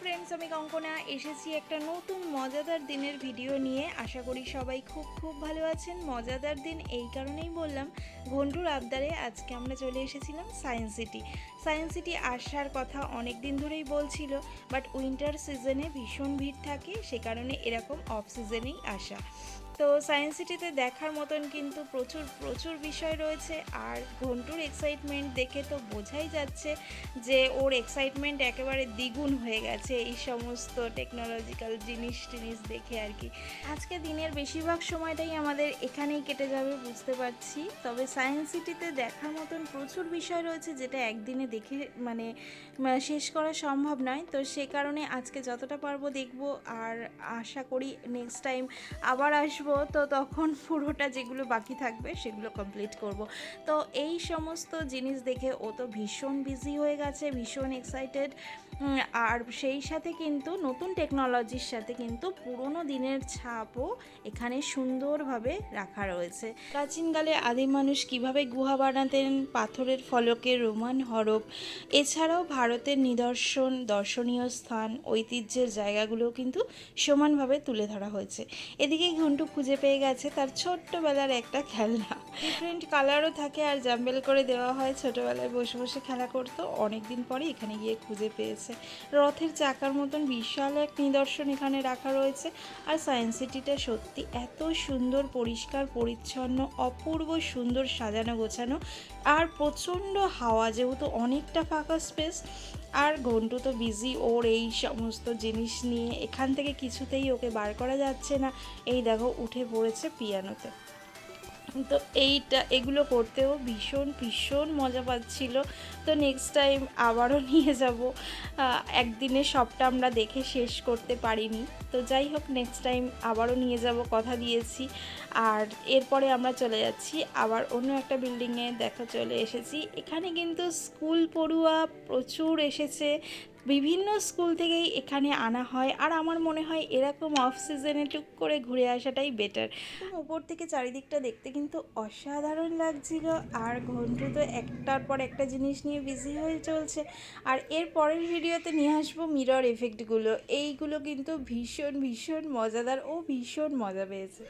Friends আমি কঙ্কনা, এসেছি একটা নতুন মজাদার দিনের ভিডিও নিয়ে। আশা করি সবাই খুব খুব ভালো আছেন। মজাদার দিন এই কারণেই বললাম, ঘন্টুর আবদারে আজকে আমরা চলে এসেছিলাম সায়েন্স সিটি সায়েন্স সিটি আসার কথা অনেক দিন ধরেই বলছিল বাট উইন্টার সিজনে ভীষণ ভিড় থাকে, সে কারণে এরকম অফ সিজনেই আসা। তো সায়েন্স সিটিতে দেখার মতন কিন্তু প্রচুর প্রচুর বিষয় রয়েছে। আর ঘন্টুর এক্সাইটমেন্ট দেখে তো বোঝাই যাচ্ছে যে ওর এক্সাইটমেন্ট একেবারে দ্বিগুণ হয়ে গেছে এই সমস্ত টেকনোলজিক্যাল জিনিস টিনিস দেখে আর কি। আজকে দিনের বেশিরভাগ সময়টাই আমাদের এখানেই কেটে যাবে, বুঝতে পারছি। তবে সায়েন্স সিটিতে দেখার মতন প্রচুর বিষয় রয়েছে যেটা একদিনে দেখে মানে শেষ করা সম্ভব নয়। তো সে কারণে আজকে যতটা পারব দেখব। আর আশা করি নেক্সট টাইম আবার আসব। তো তখন পুরোটা যেগুলো বাকি থাকবে সেগুলো কমপ্লিট করব। তো এই সমস্ত জিনিস দেখে ও তো ভীষণ বিজি হয়ে গেছে, ভীষণ এক্সাইটেড আর সেই সাথে কিন্তু নতুন টেকনোলজির সাথে কিন্তু পুরোনো দিনের ছাপও এখানে সুন্দরভাবে রাখা রয়েছে। প্রাচীনকালে আদিম মানুষ কীভাবে গুহা বানাতেন, পাথরের ফলকে রোমান হরপ, এছাড়াও ভারতের নিদর্শন, দর্শনীয় স্থান, ঐতিহ্যের জায়গাগুলোও কিন্তু সমানভাবে তুলে ধরা হয়েছে। এদিকে ঘন্টু খুঁজে পেয়ে গেছে তার ছোট্টবেলার একটা খেলনা। ডিফারেন্ট কালারও থাকে আর জাম্বেল করে দেওয়া হয়। ছোটবেলায় বসে বসে খেলা করতো। অনেক দিন পরে এখানে গিয়ে খুঁজে পেয়েছে। রথের চাকার মতন বিশাল এক নিদর্শন এখানে রাখা রয়েছে। আর সায়েন্স সিটিটা সত্যি এত সুন্দর, পরিষ্কার, পরিচ্ছন্ন, অপূর্ব সুন্দর সাজানো গোছানো। আর প্রচণ্ড হাওয়া, যেহেতু অনেকটা ফাঁকা স্পেস আর ঘন্টু তো বিজি ওর এই সমস্ত জিনিস নিয়ে। এখান থেকে কিছুতেই ওকে বার করা যাচ্ছে না। এই দেখো, উঠে পড়েছে পিয়ানোতে তো এইটা, এগুলো করতেও ভীষণ ভীষণ মজা পাচ্ছিল। তো নেক্সট টাইম আবারও নিয়ে যাব। একদিনে সবটা আমরা দেখে শেষ করতে পারিনি। তো যাই হোক নেক্সট টাইম আবারও নিয়ে যাব, কথা দিয়েছি। আর এরপরে আমরা চলে যাচ্ছি, আবার অন্য একটা বিল্ডিংয়ে দেখা চলে এসেছি। এখানে কিন্তু স্কুল পড়ুয়া প্রচুর এসেছে। বিভিন্ন স্কুল থেকেই এখানে আনা হয়। আর আমার মনে হয় এরকম অফ সিজনে টুক করে ঘুরে আসাটাই বেটার উপর থেকে চারিদিকটা দেখতে কিন্তু অসাধারণ লাগছিল। আর ঘন্টু তো একটার পর একটা জিনিস নিয়ে বিজি হয়ে চলছে। আর এর পরের ভিডিওতে নিয়ে আসব মিরর এফেক্টগুলো এইগুলো কিন্তু ভীষণ ভীষণ মজাদার ও ভীষণ মজা পেয়েছে।